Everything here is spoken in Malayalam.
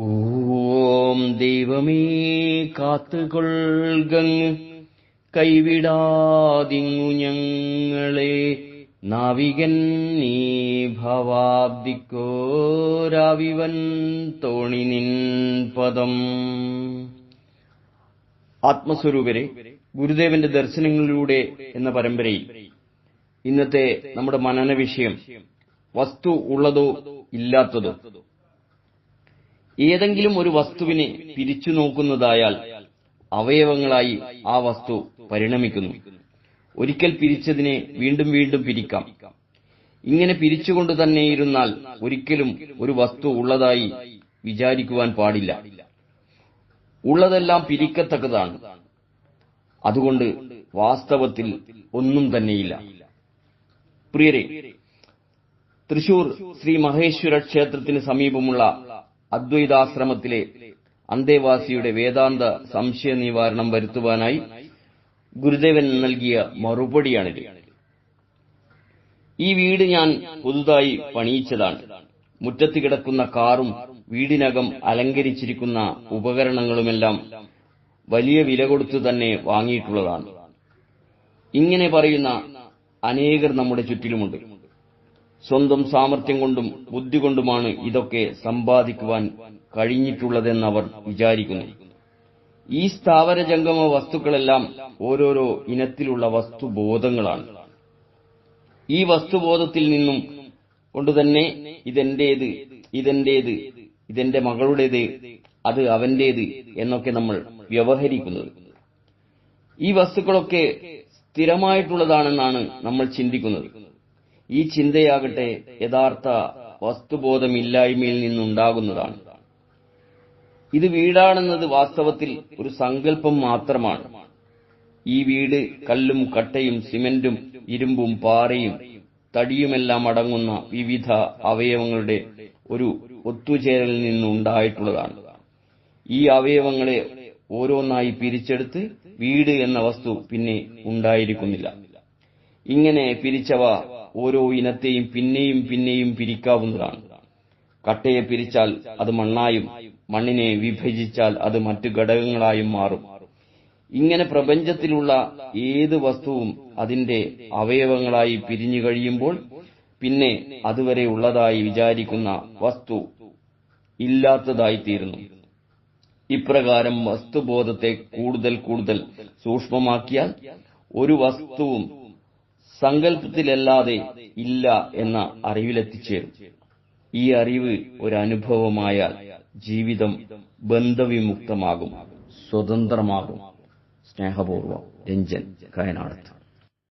ഓം ദൈവമേ കാത്തുകൊൾകങ്ങ്. കൈവിടാതിങ്ങു ഞങ്ങളെ. നാവികൻ നീ ഭവാബ്ദിക്കോരാവിവൻ തോണി നിൻ പദം. ആത്മസ്വരൂപരെ ഗുരുദേവന്റെ ദർശനങ്ങളിലൂടെ എന്ന പരമ്പരയിൽ ഇന്നത്തെ നമ്മുടെ മനന വിഷയം വസ്തു ഉള്ളതോ ഇല്ലാത്തതോ. ഏതെങ്കിലും ഒരു വസ്തുവിനെ പിരിച്ചു നോക്കുന്നതായാൽ അവയവങ്ങളായി ആ വസ്തു പരിണമിക്കുന്നു. ഒരിക്കൽ പിരിച്ചതിനെ വീണ്ടും വീണ്ടും പിരിക്കാം. ഇങ്ങനെ പിരിച്ചുകൊണ്ട് തന്നെയിരുന്നാൽ ഒരിക്കലും ഒരു വസ്തു ഉള്ളതായി വിചാരിക്കുവാൻ പാടില്ല. ഉള്ളതെല്ലാം പിരിക്കത്തക്കതാണ്. അതുകൊണ്ട് വാസ്തവത്തിൽ ഒന്നും തന്നെയില്ല. പ്രിയരെ തൃശൂർ ശ്രീ മഹേശ്വര ക്ഷേത്രത്തിന് സമീപമുള്ള അദ്വൈതാശ്രമത്തിലെ അന്തേവാസിയുടെ വേദാന്ത സംശയ നിവാരണം വരുത്തുവാനായി ഗുരുദേവൻ നൽകിയ മറുപടിയാണിത്. ഈ വീട് ഞാൻ പുതുതായി പണിയിച്ചതാണ്. മുറ്റത്ത് കിടക്കുന്ന കാറും വീടിനകം അലങ്കരിച്ചിരിക്കുന്ന ഉപകരണങ്ങളുമെല്ലാം വലിയ വില കൊടുത്തു തന്നെ വാങ്ങിയിട്ടുള്ളതാണ്. ഇങ്ങനെ പറയുന്ന അനേകർ നമ്മുടെ ചുറ്റിലുമുണ്ട്. സ്വന്തം സാമർഥ്യം കൊണ്ടും ബുദ്ധി കൊണ്ടുമാണ് ഇതൊക്കെ സമ്പാദിക്കുവാൻ കഴിഞ്ഞിട്ടുള്ളതെന്നവർ വിചാരിക്കുന്നു. ഈ സ്ഥാവര ജംഗമ വസ്തുക്കളെല്ലാം ഓരോരോ ഇനത്തിലുള്ള വസ്തുബോധങ്ങളാണ്. ഈ വസ്തുബോധത്തിൽ നിന്നും കൊണ്ടുതന്നെ ഇതെന്റേത് ഇതെന്റേത് ഇതെന്റെ മകളുടേത് അത് അവന്റേത് എന്നൊക്കെ നമ്മൾ വ്യവഹരിക്കുന്നത്. ഈ വസ്തുക്കളൊക്കെ സ്ഥിരമായിട്ടുള്ളതാണെന്നാണ് നമ്മൾ ചിന്തിക്കുന്നത്. ഈ ചിന്തയാകട്ടെ യഥാർത്ഥ വസ്തുബോധമില്ലായ്മയിൽ നിന്നുണ്ടാകുന്നതാണ്. ഇത് വീടാണെന്നത് വാസ്തവത്തിൽ ഒരു സങ്കല്പം മാത്രമാണ്. ഈ വീട് കല്ലും കട്ടയും സിമന്റും ഇരുമ്പും പാറയും തടിയുമെല്ലാം അടങ്ങുന്ന വിവിധ അവയവങ്ങളുടെ ഒരു ഒത്തുചേരലിൽ നിന്നുണ്ടായിട്ടുള്ളതാണ്. ഈ അവയവങ്ങളെ ഓരോന്നായി പിരിച്ചെടുത്ത് വീട് എന്ന വസ്തു പിന്നെ ഉണ്ടായിരിക്കുന്നില്ല. ഇങ്ങനെ പിരിച്ചവ ഓരോ ഇനത്തെയും പിന്നെയും പിന്നെയും പിരിക്കാവുന്നതാണ്. കട്ടയെ പിരിച്ചാൽ അത് മണ്ണായും മണ്ണിനെ വിഭജിച്ചാൽ അത് മറ്റു ഘടകങ്ങളായും മാറും. ഇങ്ങനെ പ്രപഞ്ചത്തിലുള്ള ഏത് വസ്തുവും അതിന്റെ അവയവങ്ങളായി പിരിഞ്ഞു കഴിയുമ്പോൾ പിന്നെ അതുവരെ ഉള്ളതായി വിചാരിക്കുന്ന വസ്തു ഇല്ലാത്തതായിത്തീരുന്നു. ഇപ്രകാരം വസ്തുബോധത്തെ കൂടുതൽ കൂടുതൽ സൂക്ഷ്മമാക്കിയാൽ ഒരു വസ്തുവും സങ്കല്പത്തിലല്ലാതെ ഇല്ല എന്ന അറിവിലെത്തിച്ചേരും. ഈ അറിവ് ഒരനുഭവമായാൽ ജീവിതം ബന്ധവിമുക്തമാകും സ്വതന്ത്രമാകും. സ്നേഹപൂർവം രഞ്ജൻ കയനാടത്ത്.